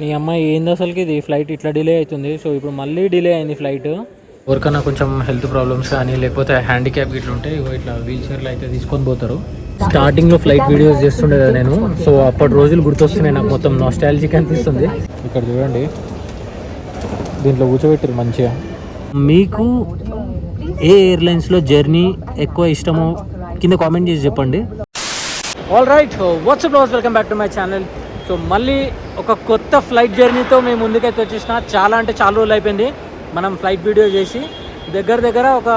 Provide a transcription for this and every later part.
నీ అమ్మాయి ఏంది అసలుకి ఇది ఫ్లైట్ ఇట్లా డిలే అవుతుంది. సో ఇప్పుడు మళ్ళీ డిలే అయింది ఫ్లైట్. ఎవరికైనా కొంచెం హెల్త్ ప్రాబ్లమ్స్ కానీ లేకపోతే హ్యాండిక్యాప్ ఇట్లా ఉంటే ఇట్లా వీల్ చైర్లు అయితే తీసుకొని పోతారు. స్టార్టింగ్లో ఫ్లైట్ వీడియోస్ చేస్తుండే కదా నేను? సో అప్పటి రోజులు గుర్తొస్తున్నాయి నాకు మొత్తం నాస్టాలజిక్ అనిపిస్తుంది. ఇక్కడ చూడండి. దీంట్లో కూర్చోబెట్టారు మంచిగా. మీకు ఏ ఎయిర్లైన్స్లో జర్నీ ఎక్కువ ఇష్టమో కింద కామెంట్ చేసి చెప్పండి. All right what's up welcome back to my channel so మళ్ళీ ఒక కొత్త ఫ్లైట్ జర్నీతో మేము ముందుకైతే వచ్చేసిన. చాలా అంటే చాలా రోజులు అయిపోయింది. మనం ఫ్లైట్ వీడియో చేసి దగ్గర దగ్గర ఒక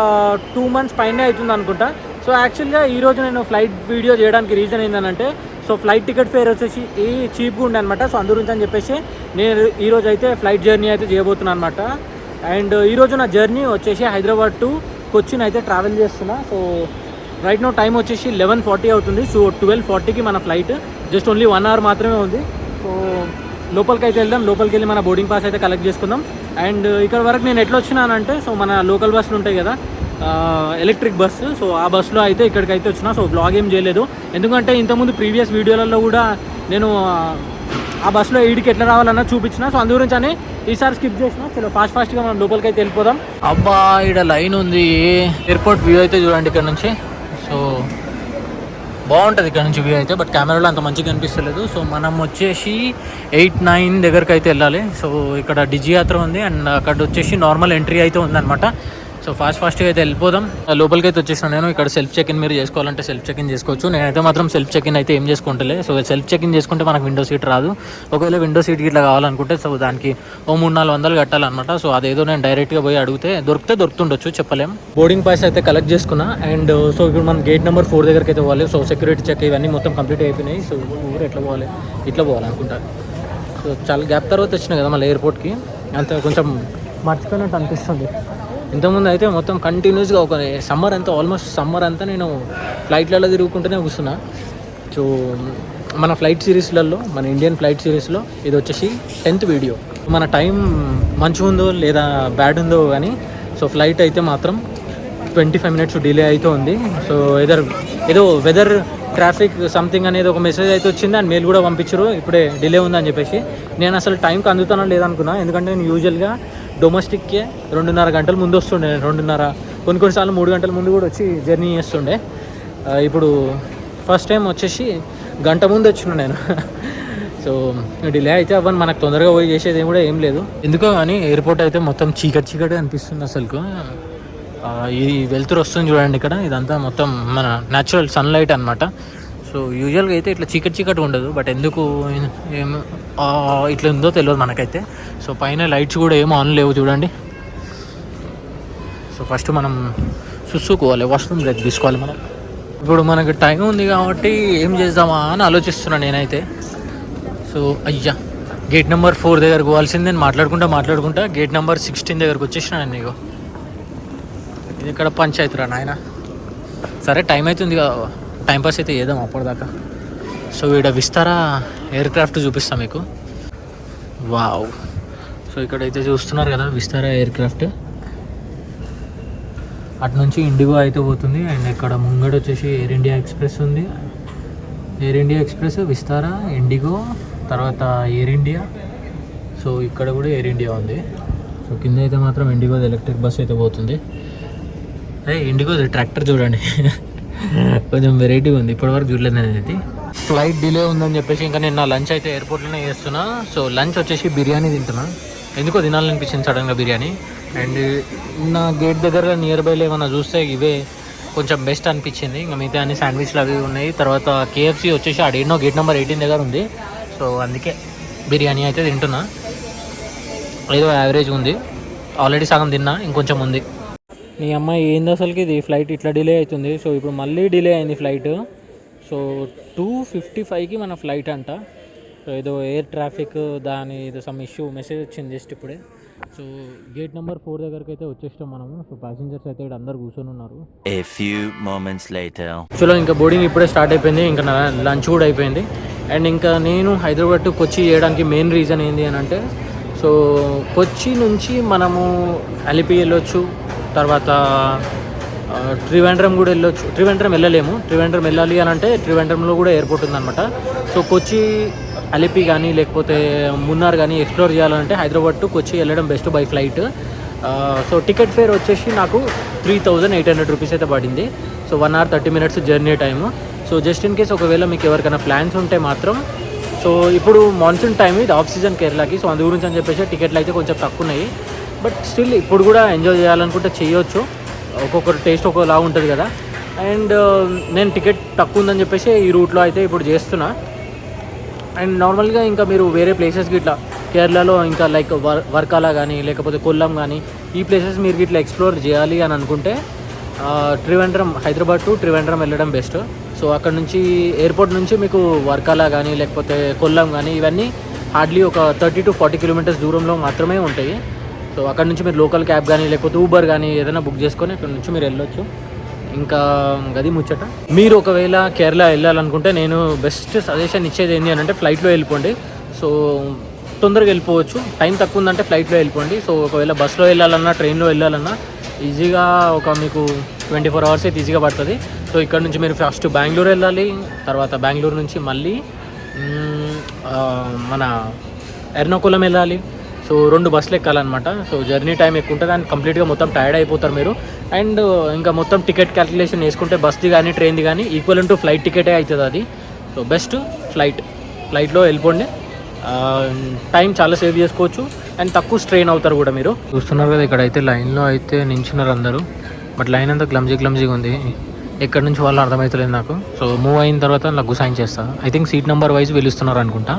టూ మంత్స్ పైనే అవుతుంది అనుకుంటా. సో యాక్చువల్గా ఈరోజు నేను ఫ్లైట్ వీడియో చేయడానికి రీజన్ ఏంటంటే సో ఫ్లైట్ టికెట్ ఫేర్ వచ్చేసి ఈ చీప్గా ఉండే అనమాట సో అందు గురించి అని చెప్పేసి నేను ఈరోజు అయితే ఫ్లైట్ జర్నీ అయితే చేయబోతున్నాను అనమాట అండ్ ఈరోజు నా జర్నీ వచ్చేసి హైదరాబాద్ టు కొచ్చిన్ అయితే ట్రావెల్ చేస్తున్నా. సో రైట్ నో టైం వచ్చేసి లెవెన్ ఫార్టీ అవుతుంది. సో ట్వెల్వ్ ఫార్టీకి మన flight just only one hour మాత్రమే ఉంది. సో లోపలికి అయితే వెళ్దాం. లోపలికి వెళ్ళి మన బోర్డింగ్ పాస్ అయితే కలెక్ట్ చేసుకుందాం. అండ్ uh, ఇక్కడ వరకు నేను ఎట్లా వచ్చినానంటే సో మన లోకల్ బస్సులు ఉంటాయి కదా ఎలక్ట్రిక్ బస్సు సో ఆ బస్సులో అయితే ఇక్కడికి అయితే వచ్చిన. సో బ్లాగ్ ఏం చేయలేదు. ఎందుకంటే ఇంతకుముందు ప్రీవియస్ వీడియోలలో కూడా నేను ఆ, బస్సులో ఈడికి ఎట్లా రావాలన్నా చూపించిన. సో అందు గురించి అని ఈసారి స్కిప్ చేసిన. చలో ఫాస్ట్ ఫాస్ట్గా మనం లోపలికి అయితే వెళ్ళిపోదాం. అబ్బా ఇక్కడ లైన్ ఉంది. ఎయిర్పోర్ట్ వ్యూ అయితే చూడండి ఇక్కడ నుంచి. సో బాగుంటుంది ఇక్కడ నుంచి వ్యూ అయితే బట్ కెమెరాలో అంత మంచిగా కనిపిస్తలేదు. సో మనం వచ్చేసి ఎయిట్ నైన్ దగ్గరికి అయితే వెళ్ళాలి. సో ఇక్కడ డిజి యాత్ర ఉంది అండ్ అక్కడ వచ్చేసి నార్మల్ ఎంట్రీ అయితే ఉందన్నమాట. సో ఫాస్ట్ ఫాస్ట్గా అయితే వెళ్ళిపోదాం. Uh, లోపలికి అయితే వచ్చేసాను నేను. ఇక్కడ సెల్ఫ్ చెక్ ఇన్ మీరు చేసుకోవాలంటే సెల్ఫ్ చెక్ ఇన్ చేసుకోవచ్చు. నేనైతే మాత్రం సెల్ఫ్ చెక్ ఇన్ అయితే ఏం చేసుకుంటలే. సో సెల్ఫ్ చెక్ ఇన్ చేసుకుంటే మనకు విండో సీట్ రాదు. ఒకవేళ విండో సీట్ ఇట్లా కావాలనుకుంటే సో దానికి ఓ మూడు నాలుగు వందలు కట్టాలన్నమాట. సో అదేదో నేను డైరెక్ట్గా పోయి అడిగితే దొరికితే దొరుకుతుండొచ్చు చెప్పలేం. బోర్డింగ్ పాస్ అయితే కలెక్ట్ చేసుకున్నా. అండ్ సో uh, ఇప్పుడు మనం గేట్ నెంబర్ ఫోర్ దగ్గరికి అయితే పోవాలి. సో సెక్యూరిటీ చెక్ ఇవన్నీ మొత్తం కంప్లీట్ అయిపోయినాయి. సో ఊరు ఎట్లా పోవాలి? ఇట్లా పోవాలనుకుంటారు సో చాలా గ్యాప్ తర్వాత వచ్చినాయి కదా మళ్ళీ ఎయిర్పోర్ట్కి అంత కొంచెం మర్చిపోయినట్టు అనిపిస్తుంది. ఇంతకుముందు అయితే మొత్తం కంటిన్యూస్గా ఒక సమ్మర్ అంతా ఆల్మోస్ట్ సమ్మర్ అంతా నేను ఫ్లైట్లలో తిరుగుకుంటూనే కూర్చున్నా. సో మన ఫ్లైట్ సిరీస్లలో మన ఇండియన్ ఫ్లైట్ సిరీస్లో ఇది వచ్చేసి టెన్త్ వీడియో మన టైం మంచిగా ఉందో లేదా బ్యాడ్ ఉందో కానీ సో ఫ్లైట్ అయితే మాత్రం ట్వంటీ ఫైవ్ మినిట్స్ డిలే అయితే ఉంది. సో ఎదర్ ఏదో వెదర్ ట్రాఫిక్ సంథింగ్ అనేది ఒక మెసేజ్ అయితే వచ్చింది అండ్ మెయిల్ కూడా పంపించారు. ఇప్పుడే డిలే ఉందని చెప్పేసి. నేను అసలు టైంకి అందుతానో లేదనుకున్నా. ఎందుకంటే నేను యూజువల్గా డొమెస్టిక్కే రెండున్నర గంటల ముందు వస్తుండే. నేను రెండున్నర కొన్ని కొన్నిసార్లు మూడు గంటల ముందు కూడా వచ్చి జర్నీ చేస్తుండే. ఇప్పుడు ఫస్ట్ టైం వచ్చేసి గంట ముందు వచ్చిన నేను. సో డిలే అయితే అవ్వని. మనకు తొందరగా పోయి చేసేది ఏం కూడా ఏం లేదు. ఎందుకో కానీ ఎయిర్పోర్ట్ అయితే మొత్తం చీకటి చీకటి అనిపిస్తుంది అసలుకు. ఇది ఈ వెలుతురు వస్తుంది చూడండి ఇక్కడ. ఇదంతా మొత్తం మన న్యాచురల్ సన్లైట్ అనమాట సో యూజువల్గా అయితే ఇట్లా చీకటి చీకటి ఉండదు బట్ ఎందుకు ఏం ఇట్లా ఉందో తెలియదు మనకైతే. సో పైన లైట్స్ కూడా ఏం ఆన్ లేవు చూడండి. సో ఫస్ట్ మనం చూసుకోవాలి వాష్రూమ్ బ్రేక్ తీసుకోవాలి మనం. ఇప్పుడు మనకి టైం ఉంది కాబట్టి ఏం చేద్దామా అని ఆలోచిస్తున్నాను నేనైతే. సో అయ్యా గేట్ నెంబర్ ఫోర్ దగ్గరకు పోవాల్సింది నేను మాట్లాడుకుంటా మాట్లాడుకుంటా. గేట్ నెంబర్ సిక్స్టీన్ దగ్గరకు వచ్చేసిన నీకు ఇది ఇక్కడ పంచాయతీరా నాయన? సరే టైం అవుతుంది కదా. టైంపాస్ అయితే చేద్దాం అప్పటిదాకా. సో ఇక్కడ విస్తారా ఎయిర్ క్రాఫ్ట్ చూపిస్తాం మీకు. వావ్ సో ఇక్కడైతే చూస్తున్నారు కదా విస్తారా ఎయిర్ క్రాఫ్ట్ అటు నుంచి ఇండిగో అయితే పోతుంది. అండ్ ఇక్కడ ముంగడ వచ్చేసి ఎయిర్ ఇండియా ఎక్స్ప్రెస్ ఉంది. Air India Express Vistara IndiGo తర్వాత ఎయిర్ ఇండియా సో ఇక్కడ కూడా ఎయిర్ ఇండియా ఉంది. సో కింద అయితే మాత్రం ఇండిగోది ఎలక్ట్రిక్ బస్ అయితే పోతుంది. అదే ఇండిగోది ట్రాక్టర్ చూడండి. కొంచెం వెరైటీగా ఉంది. ఇప్పటివరకు చూడలేదు నేను ఫ్లైట్ డిలే ఉందని చెప్పేసి ఇంకా నేను నా లంచ్ అయితే ఎయిర్పోర్ట్లోనే చేస్తున్నా. సో లంచ్ వచ్చేసి బిర్యానీ తింటున్నా. ఎందుకో తినాలనిపించింది సడన్గా బిర్యానీ. అండ్ నా గేట్ దగ్గర నియర్ బైలో ఏమైనా చూస్తే ఇవే కొంచెం బెస్ట్ అనిపించింది. ఇంకా మిగతా అన్ని శాండ్విచ్లు అవి ఉన్నాయి. తర్వాత కేఎఫ్సి వచ్చేసి ఆడేనో గేట్ నెంబర్ ఎయిటీన్ దగ్గర ఉంది. సో అందుకే బిర్యానీ అయితే తింటున్నా. ఏదో యావరేజ్ ఉంది. ఆల్రెడీ సగం తిన్నా. ఇంకొంచెం ఉంది. నీ అమ్మాయి ఏంది అసలుకి ఇది? ఫ్లైట్ ఇట్లా డిలే అవుతుంది. సో ఇప్పుడు మళ్ళీ డిలే అయింది ఫ్లైట్ సో టూ ఫిఫ్టీ ఫైవ్కి మన ఫ్లైట్ అంట. సో ఏదో ఎయిర్ ట్రాఫిక్ దాని ఏదో సమ్ ఇష్యూ మెసేజ్ వచ్చింది జస్ట్ ఇప్పుడే. సో గేట్ నెంబర్ ఫోర్ దగ్గరికి అయితే వచ్చేస్తాం మనము. సో ప్యాసింజర్స్ అయితే ఇక్కడ అందరు కూర్చొని ఉన్నారు. Later. చలో ఇంకా బోర్డింగ్ ఇప్పుడే స్టార్ట్ అయిపోయింది. ఇంకా లంచ్ కూడా అయిపోయింది. అండ్ ఇంకా నేను హైదరాబాద్ టు కొచ్చి చేయడానికి మెయిన్ రీజన్ ఏంటి అని అంటే సో కొచ్చి నుంచి మనము అలిపి వెళ్ళొచ్చు. తర్వాత ఆ, త్రివేంద్రం కూడా వెళ్ళొచ్చు. త్రివేంద్రం వెళ్ళలేము. త్రివేంద్రం వెళ్ళాలి అని అంటే త్రివేంద్రంలో కూడా ఎయిర్పోర్ట్ ఉందన్నమాట. సో కొచ్చి అలిపి కానీ లేకపోతే మున్నార్ కానీ ఎక్స్ప్లోర్ చేయాలంటే హైదరాబాద్ టు కొచ్చి వెళ్ళడం best by flight. So ticket fare వచ్చేసి నాకు three thousand eight hundred rupees అయితే పడింది. So one hour thirty minutes journey time. So just in case ఒకవేళ మీకు ఎవరికైనా ప్లాన్స్ ఉంటే మాత్రం సో ఇప్పుడు మాన్సూన్ టైం ఇది ఆఫ్ సీజన్ కేరళకి. సో అందు గురించి అని చెప్పేసి టికెట్లు అయితే కొంచెం తక్కువ ఉన్నాయి బట్ స్టిల్ ఇప్పుడు కూడా ఎంజాయ్ చేయాలనుకుంటే చేయొచ్చు. ఒక్కొక్కరు టేస్ట్ ఒక్కోలా ఉంటుంది కదా. అండ్ um, నేను టికెట్ తక్కువ ఉందని చెప్పేసి ఈ రూట్లో అయితే ఇప్పుడు చేస్తున్నా. అండ్ నార్మల్గా ఇంకా మీరు వేరే ప్లేసెస్కి ఇట్లా కేరళలో ఇంకా లైక్ వర్ వర్కాల కానీ లేకపోతే కొల్లం కానీ ఈ ప్లేసెస్ మీరు ఇట్లా ఎక్స్ప్లోర్ చేయాలి అని అనుకుంటే ట్రివెండ్రం హైదరాబాద్ టు ట్రివెండ్రం వెళ్ళడం బెస్ట్ సో అక్కడ నుంచి ఎయిర్పోర్ట్ నుంచి మీకు వర్కాల కానీ లేకపోతే కొల్లం కానీ ఇవన్నీ హార్డ్లీ ఒక థర్టీ టు ఫార్టీ కిలోమీటర్స్ దూరంలో మాత్రమే ఉంటాయి. సో అక్కడ నుంచి మీరు లోకల్ క్యాబ్ కానీ లేకపోతే ఊబర్ కానీ ఏదైనా బుక్ చేసుకొని అక్కడ నుంచి మీరు వెళ్ళొచ్చు. ఇంకా గది ముచ్చట. మీరు ఒకవేళ కేరళ వెళ్ళాలనుకుంటే నేను బెస్ట్ సజెషన్ ఇచ్చేది ఏంటి అని అంటే ఫ్లైట్లో వెళ్ళిపోండి. సో తొందరగా వెళ్ళిపోవచ్చు. టైం తక్కువ ఉందంటే ఫ్లైట్లో వెళ్ళిపోండి. సో ఒకవేళ బస్సులో వెళ్ళాలన్నా ట్రైన్లో వెళ్ళాలన్నా ఈజీగా ఒక మీకు ట్వంటీ ఫోర్ అవర్స్ అయితే ఈజీగా పడుతుంది. సో ఇక్కడ నుంచి మీరు ఫస్ట్ బెంగళూరు వెళ్ళాలి. తర్వాత బెంగళూరు నుంచి మళ్ళీ మన ఎర్నాకుళం వెళ్ళాలి. సో రెండు బస్సులు ఎక్కాలన్నమాట. సో జర్నీ టైం ఎక్కువ ఉంటుంది అండ్ కంప్లీట్గా మొత్తం టైర్డ్ అయిపోతారు మీరు. అండ్ ఇంకా మొత్తం టికెట్ క్యాలిక్యులేషన్ వేసుకుంటే బస్ది కానీ ట్రైన్ది కానీ ఈక్వల్ టు ఫ్లైట్ టికెటే అవుతుంది అది. So best flight. ఫ్లైట్లో వెళ్ళిపోండి. టైం చాలా సేవ్ చేసుకోవచ్చు. అండ్ తక్కువ స్ట్రెయిన్ అవుతారు కూడా మీరు. చూస్తున్నారు కదా ఇక్కడ అయితే లైన్లో అయితే నించున్నారు అందరూ. బట్ లైన్ అంతా క్లమ్జీ క్లమ్జీగా ఉంది. ఎక్కడి నుంచి వాళ్ళు అర్థమవుతలేదు నాకు. సో మూవ్ అయిన తర్వాత నాకు గుసైన్ చేస్తా. I think seat number wise పిలుస్తున్నారు అనుకుంటా.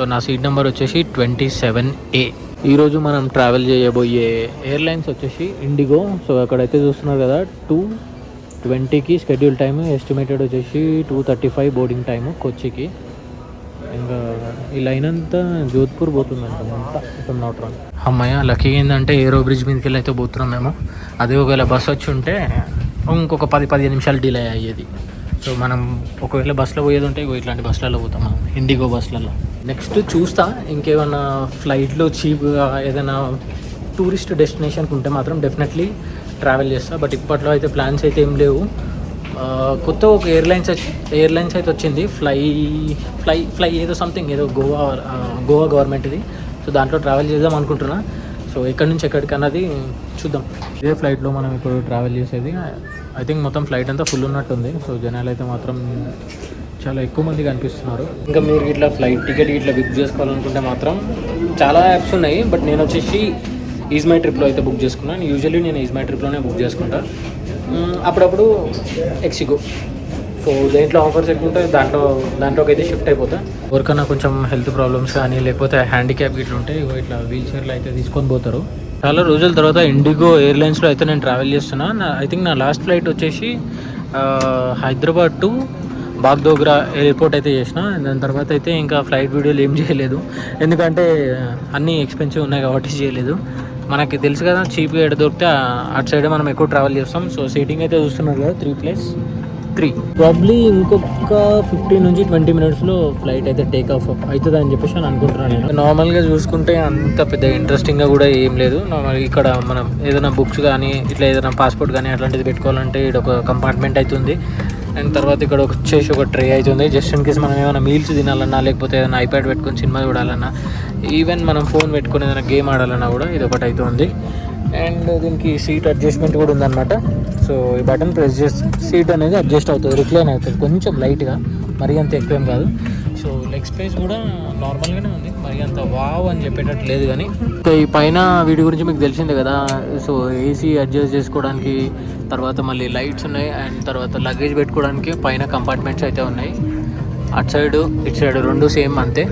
సో నా సీట్ నెంబర్ వచ్చేసి ట్వంటీ సెవెన్ ఏ. ఈరోజు మనం ట్రావెల్ చేయబోయే ఎయిర్లైన్స్ వచ్చేసి ఇండిగో. సో అక్కడైతే చూస్తున్నారు కదా టూ ట్వంటీకి షెడ్యూల్ టైం ఎస్టిమేటెడ్ వచ్చేసి two thirty five boarding time కొచ్చికి. ఇంకా ఈ లైన్ అంతా జోధ్పూర్ పోతుందంట అంతా ఇప్పుడు నాట్ రాంగ్ అమ్మాయ లక్కీ ఏంటంటే ఏరో బ్రిడ్జ్ మీదకి వెళ్ళి అయితే పోతున్నాం మేము. అదే ఒకవేళ బస్ వచ్చి ఉంటే ఇంకొక పది పదిహేను నిమిషాలు డిలే అయ్యేది. సో మనం ఒకవేళ బస్సులో పోయేది ఉంటే ఇట్లాంటి బస్సులలో పోతాం మనం. ఇండిగో బస్సులలో. నెక్స్ట్ చూస్తా. ఇంకేమన్నా ఫ్లైట్లో చీప్గా ఏదైనా టూరిస్ట్ డెస్టినేషన్కి ఉంటే మాత్రం డెఫినెట్లీ ట్రావెల్ చేస్తా. బట్ ఇప్పట్లో అయితే ప్లాన్స్ అయితే ఏం లేవు. కొత్త ఒక ఎయిర్లైన్స్ ఎయిర్లైన్స్ అయితే వచ్చింది. ఫ్లై ఫ్లై ఫ్లై ఏదో సంథింగ్ ఏదో గోవా గోవా గవర్నమెంట్ది సో దాంట్లో ట్రావెల్ చేద్దాం అనుకుంటున్నా. సో ఎక్కడి నుంచి ఎక్కడికి అన్నది చూద్దాం. ఇదే ఫ్లైట్లో మనం ఇప్పుడు ట్రావెల్ చేసేది. ఐ థింక్ మొత్తం ఫ్లైట్ అంతా ఫుల్ ఉన్నట్టుంది. సో జనాలు అయితే మాత్రం చాలా ఎక్కువ మంది కనిపిస్తున్నారు. ఇంకా మీరు ఇట్లా ఫ్లైట్ టికెట్ ఇట్లా బుక్ చేసుకోవాలనుకుంటే మాత్రం చాలా యాప్స్ ఉన్నాయి. బట్ నేను వచ్చేసి ఈజ్ మై ట్రిప్లో అయితే బుక్ చేసుకున్నాను. యూజువల్లీ నేను ఈజ్ మై ట్రిప్లోనే బుక్ చేసుకుంటాను అప్పుడప్పుడు ఎక్సిగో సో దేంట్లో ఆఫర్స్ ఎక్కువ ఉంటాయి దాంట్లో దాంట్లోకి అయితే షిఫ్ట్ అయిపోతా. ఎవరికైనా కొంచెం హెల్త్ ప్రాబ్లమ్స్ కానీ లేకపోతే హ్యాండిక్యాప్ ఇట్లా ఉంటే ఇట్లా వీల్ చైర్లు అయితే తీసుకొని పోతారు. చాలా రోజుల తర్వాత ఇండిగో ఎయిర్లైన్స్లో అయితే నేను ట్రావెల్ చేస్తున్నా. నా ఐ థింక్ నా లాస్ట్ ఫ్లైట్ వచ్చేసి హైదరాబాద్ టు బాగ్దోగ్రా ఎయిర్పోర్ట్ అయితే చేసిన. దాని తర్వాత అయితే ఇంకా ఫ్లైట్ వీడియోలు ఏం చేయలేదు. ఎందుకంటే అన్నీ ఎక్స్పెన్సివ్ ఉన్నాయి కాబట్టి చేయలేదు. మనకి తెలుసు కదా చీప్గా ఎక్కడ దొరికితే అటు సైడే మనం ఎక్కువ ట్రావెల్ చేస్తాం. సో సీటింగ్ అయితే చూస్తున్నారు కదా త్రీ ప్లేస్ త్రీ. ప్రాబ్లీ ఇంకొక ఫిఫ్టీన్ నుంచి ట్వంటీ మినిట్స్లో ఫ్లైట్ అయితే టేక్ ఆఫ్ అవుతుంది అని చెప్పేసి నేను అనుకుంటున్నాను నేను. నార్మల్గా చూసుకుంటే అంత పెద్ద ఇంట్రెస్టింగ్గా కూడా ఏం లేదు. నార్మల్ ఇక్కడ మనం ఏదైనా బుక్స్ కానీ ఇట్లా ఏదైనా పాస్పోర్ట్ కానీ అట్లాంటిది పెట్టుకోవాలంటే ఇక్కడ ఒక కంపార్ట్మెంట్ అవుతుంది అండ్ తర్వాత ఇక్కడ వచ్చేసి ఒక ట్రే అవుతుంది జస్ట్ ఇన్ కేస్ మనం ఏమైనా మీల్స్ తినాలన్నా లేకపోతే ఏదైనా ఐప్యాడ్ పెట్టుకొని సినిమా చూడాలన్నా ఈవెన్ మనం ఫోన్ పెట్టుకొని ఏదైనా గేమ్ ఆడాలన్నా కూడా ఇది ఒకటి అవుతుంది. అండ్ దీనికి సీట్ అడ్జస్ట్మెంట్ కూడా ఉందన్నమాట. సో ఈ బటన్ ప్రెస్ చేస్తే సీట్ అనేది అడ్జస్ట్ అవుతుంది రిక్లైన్ అవుతుంది. కొంచెం లైట్గా మరీ అంత ఎక్కువ ఏం కాదు. సో లెగ్ స్పేస్ కూడా నార్మల్గానే ఉంది మరి అంత వావ్ అని చెప్పేటట్టు లేదు కానీ. ఇంకా ఈ పైన వీటి గురించి మీకు తెలిసిందే కదా సో ఏసీ అడ్జస్ట్ చేసుకోవడానికి తర్వాత మళ్ళీ లైట్స్ ఉన్నాయి అండ్ తర్వాత లగేజ్ పెట్టుకోవడానికి పైన కంపార్ట్మెంట్స్ అయితే ఉన్నాయి. అటు సైడ్ ఇటు సైడ్ రెండు సేమ్ అంతే.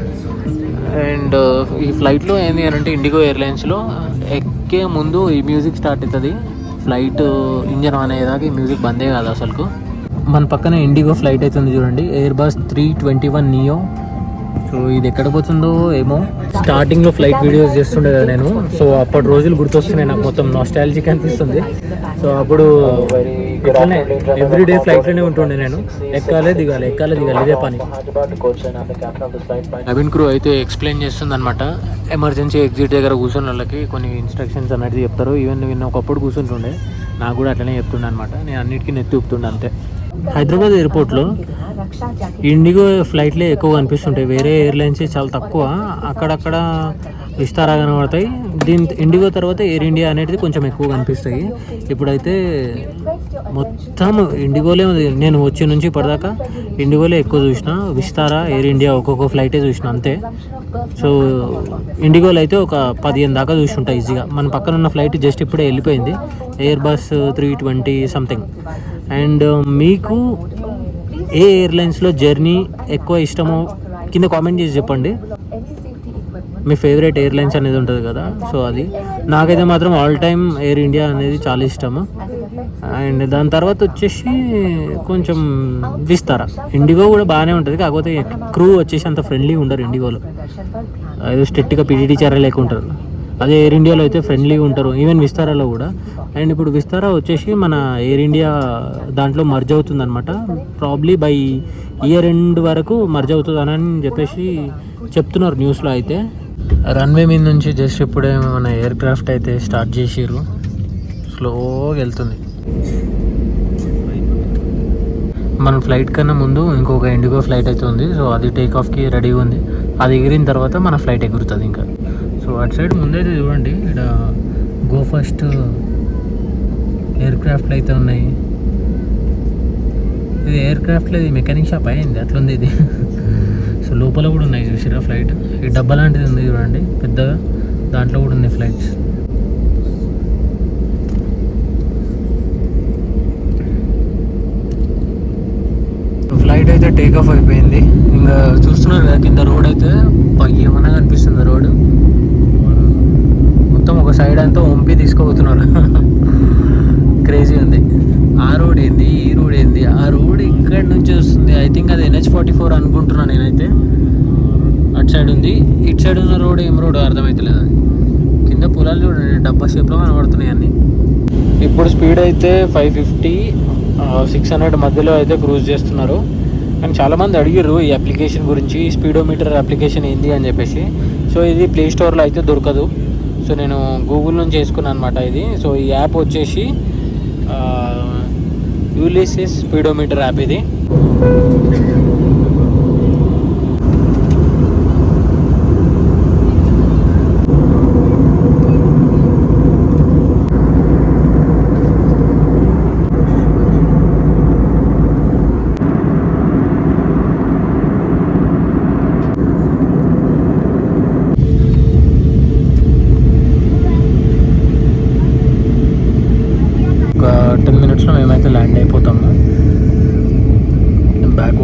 అండ్ ఈ ఫ్లైట్లో ఏంది అని అంటే ఇండిగో ఎయిర్లైన్స్లో ఎక్కే ముందు ఈ మ్యూజిక్ స్టార్ట్ అవుతుంది. ఫ్లైట్ ఇంజన్ ఆన్ అయ్యేదాకా ఈ మ్యూజిక్ బందే కాదు అసలుకు. మన పక్కన ఇండిగో ఫ్లైట్ అవుతుంది చూడండి. Airbus three twenty one neo so ఇది ఎక్కడ పోతుందో ఏమో. స్టార్టింగ్లో ఫ్లైట్ వీడియోస్ చేస్తుండే కదా నేను. సో అప్పటి రోజులు గుర్తొస్తున్నాయి నాకు. మొత్తం నాస్టాలజిక్ అనిపిస్తుంది. సో అప్పుడు ఇట్లానే ఎవ్రీడే ఫ్లైట్లోనే ఉంటుండే నేను. ఎక్కాలే దిగాలి ఎక్కాలే దిగాలి ఇదే పని. నవీన్ క్రూ అయితే ఎక్స్ప్లెయిన్ చేస్తుంది అనమాట ఎమర్జెన్సీ ఎగ్జిట్ దగ్గర కూర్చున్న వాళ్ళకి కొన్ని ఇన్స్ట్రక్షన్స్ అనేది చెప్తారు. ఈవెన్ నేను ఒకప్పుడు కూర్చుంటుండే. నాకు కూడా అట్లనే చెప్తుండే అనమాట నేను అన్నిటికీ నెత్తి ఊపుతుండే అంతే. హైదరాబాద్ ఎయిర్పోర్ట్లో ఇండిగో ఫ్లైట్లే ఎక్కువ కనిపిస్తుంటాయి. వేరే ఎయిర్లైన్స్ చాలా తక్కువ. అక్కడక్కడ విస్తారా కనబడతాయి. దీని ఇండిగో తర్వాత ఎయిర్ ఇండియా అనేది కొంచెం ఎక్కువ కనిపిస్తాయి. ఇప్పుడైతే మొత్తం ఇండిగోలే ఉంది. నేను వచ్చే నుంచి ఇప్పటిదాకా ఇండిగోలే ఎక్కువ చూసిన. విస్తారా ఎయిర్ ఇండియా ఒక్కొక్క ఫ్లైటే చూసిన అంతే. సో ఇండిగోలో అయితే ఒక పదిహేను దాకా చూసుంటాయి ఈజీగా. మన పక్కన ఉన్న ఫ్లైట్ జస్ట్ ఇప్పుడే వెళ్ళిపోయింది. Airbus three twenty something. And మీకు ఏ ఎయిర్లైన్స్లో జర్నీ ఎక్కువ ఇష్టమో కింద కామెంట్ చేసి చెప్పండి. మీ ఫేవరెట్ ఎయిర్లైన్స్ అనేది ఉంటుంది కదా సో అది. నాకైతే మాత్రం ఆల్ టైమ్ ఎయిర్ ఇండియా అనేది చాలా ఇష్టము. అండ్ దాని తర్వాత వచ్చేసి కొంచెం విస్తారా. ఇండిగో కూడా బాగానే ఉంటుంది కాకపోతే క్రూ వచ్చేసి అంత ఫ్రెండ్లీ ఉండరు ఇండిగోలో. ఏదో స్ట్రిక్ట్గా పీడీటీ చర్య లేకుంటారు. అదే ఎయిర్ ఇండియాలో అయితే ఫ్రెండ్లీగా ఉంటారు. ఈవెన్ విస్తారాలో కూడా. అండ్ ఇప్పుడు విస్తారా వచ్చేసి మన ఎయిర్ ఇండియా దాంట్లో మర్జ్ అవుతుంది అనమాట ప్రాబ్లీ బై ఇయర్ ఎండ్ వరకు మర్జ్ అవుతుంది అని చెప్పేసి చెప్తున్నారు న్యూస్లో అయితే. రన్వే మీద నుంచి జస్ట్ ఇప్పుడే మన ఎయిర్ క్రాఫ్ట్ అయితే స్టార్ట్ చేసిర్రు. స్లోగా వెళ్తుంది. మన ఫ్లైట్ కన్నా ముందు ఇంకొక ఇండిగో ఫ్లైట్ అయితే ఉంది. సో అది టేక్ ఆఫ్కి రెడీగా ఉంది. అది ఎగిరిన తర్వాత మన ఫ్లైట్ ఎగురుతుంది ఇంకా. సో అటు సైడ్ ముందైతే చూడండి. ఇక్కడ గో ఫస్ట్ ఎయిర్ క్రాఫ్ట్లు అయితే ఉన్నాయి. ఇది ఎయిర్ క్రాఫ్ట్లో ఇది మెకానిక్ షాప్ అయింది అట్లుంది ఇది. సో లోపల కూడా ఉన్నాయి చూసిరా ఫ్లైట్. ఈ డబ్బా లాంటిది ఉంది చూడండి పెద్దగా. దాంట్లో కూడా ఉన్నాయి ఫ్లైట్స్. ఫ్లైట్ అయితే టేక్ ఆఫ్ అయిపోయింది. ఇంకా చూస్తున్నారు కదా కింద రోడ్ అయితే ఏమన్నా కనిపిస్తుంది రోడ్? మొత్తం ఒక సైడ్ అంతా వంపి తీసుకోబోతున్నారు. క్రేజీ ఉంది. ఆ రోడ్ ఏంది? ఈ రోడ్ ఏంది? ఆ రోడ్ ఇక్కడి నుంచి వస్తుంది. ఐ థింక్ అది ఎన్హెచ్ ఫార్టీ ఫోర్ అనుకుంటున్నాను నేనైతే. అటు సైడ్ ఉంది. ఇటు సైడ్ ఉన్న రోడ్ ఏం రోడ్ అర్థమవుతలేదు అది. కింద పొలాలు చూడండి. డబ్బా షేప్లో కనబడుతున్నాయి అన్నీ. ఇప్పుడు స్పీడ్ అయితే ఫైవ్ ఫిఫ్టీ సిక్స్ హండ్రెడ్ మధ్యలో అయితే క్రూజ్ చేస్తున్నారు. కానీ చాలామంది అడిగారు ఈ అప్లికేషన్ గురించి స్పీడోమీటర్ అప్లికేషన్ ఏంది అని చెప్పేసి. సో ఇది ప్లే స్టోర్లో అయితే దొరకదు. సో నేను గూగుల్ నుంచి చేసుకున్నాను అనమాట ఇది. సో ఈ యాప్ వచ్చేసి యూలిసిస్ స్పీడోమీటర్ యాప్ ఇది.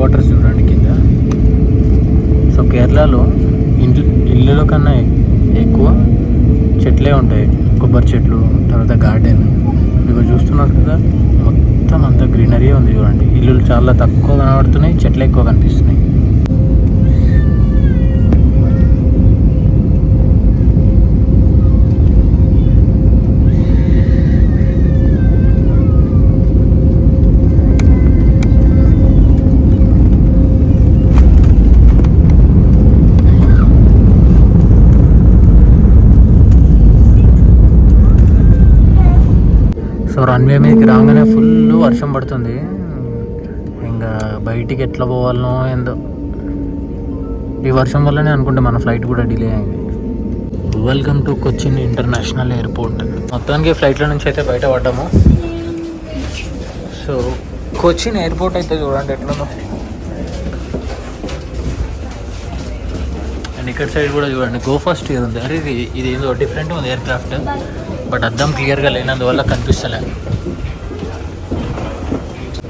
వాటర్ వాటర్స్ చూడండి కింద. సో కేరళలో ఇండ్లు ఇళ్ళలో కన్నా ఎక్కువ చెట్లే ఉంటాయి. కొబ్బరి చెట్లు తర్వాత గార్డెన్. ఇవి చూస్తున్నారు కదా మొత్తం అంతా గ్రీనరీ ఉంది చూడండి. ఇల్లులు చాలా తక్కువ కనబడుతున్నాయి చెట్లు ఎక్కువ కనిపిస్తున్నాయి. రన్వే మీదకి రాగానే ఫుల్ వర్షం పడుతుంది. ఇంకా బయటికి ఎట్లా పోవాలనో ఏందో. ఈ వర్షం వల్లనే అనుకుంటే మన ఫ్లైట్ కూడా డిలే అయింది. Welcome to Cochin international airport మొత్తానికి ఫ్లైట్లో నుంచి అయితే బయట పడ్డాము. సో కొచ్చిన్ ఎయిర్పోర్ట్ అయితే చూడండి ఎట్లుందో. అండ్ ఇక్కడ సైడ్ కూడా చూడండి. గో ఫస్ట్ ఇయర్ ఉంది? అరే ఇది ఇది ఏదో డిఫరెంట్ ఉంది ఎయిర్ క్రాఫ్ట్ బట్ అర్థం క్లియర్గా లేనందువల్ల కనిపిస్తలే.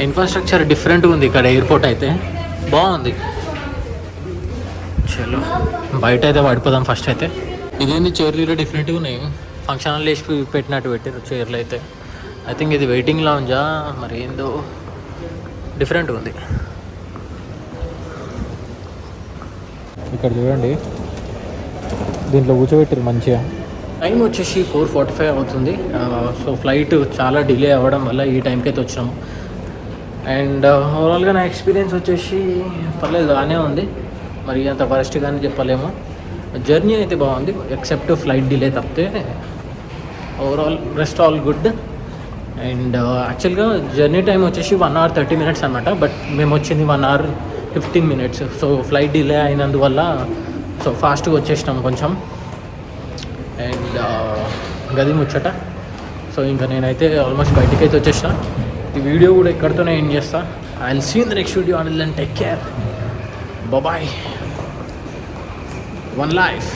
ఇన్ఫ్రాస్ట్రక్చర్ డిఫరెంట్గా ఉంది ఇక్కడ ఎయిర్పోర్ట్ అయితే. బాగుంది. చలో. బయట అయితే పడిపోదాం ఫస్ట్ అయితే. ఇదేంది చైర్లు డిఫరెంట్గా ఉన్నాయి? ఫంక్షన్ హాల్ వేసి పెట్టినట్టు పెట్టారు చైర్లు అయితే. ఐ థింక్ ఇది వెయిటింగ్ లాంజా మరి ఏందో? డిఫరెంట్గా ఉంది. ఇక్కడ చూడండి. దీంట్లో కూర్చోబెట్టారు మంచిగా. టైం వచ్చేసి ఫోర్ ఫార్టీ ఫైవ్ అవుతుంది. సో ఫ్లైట్ చాలా డిలే అవ్వడం వల్ల ఈ టైంకి అయితే వచ్చాము. అండ్ ఓవరాల్గా నా ఎక్స్పీరియన్స్ వచ్చేసి పర్లేదు బాగానే ఉంది. మరి అంత వరస్ట్ కానీ చెప్పలేము. జర్నీ అయితే బాగుంది ఎక్సెప్ట్ ఫ్లైట్ డిలే తప్పితే overall rest all good and యాక్చువల్గా జర్నీ టైం వచ్చేసి వన్ అవర్ థర్టీ మినిట్స్ అనమాట బట్ మేము వచ్చింది one hour fifteen minutes. So flight delay అయినందువల్ల so ఫాస్ట్గా వచ్చేసినాం కొంచెం. గది ముచ్చట. సో ఇంకా నేనైతే ఆల్మోస్ట్ బయటికి అయితే వచ్చేసిన. ఈ వీడియో కూడా ఇక్కడితోనే ఎండ్ చేస్తా. I see in the next video and take care bye one life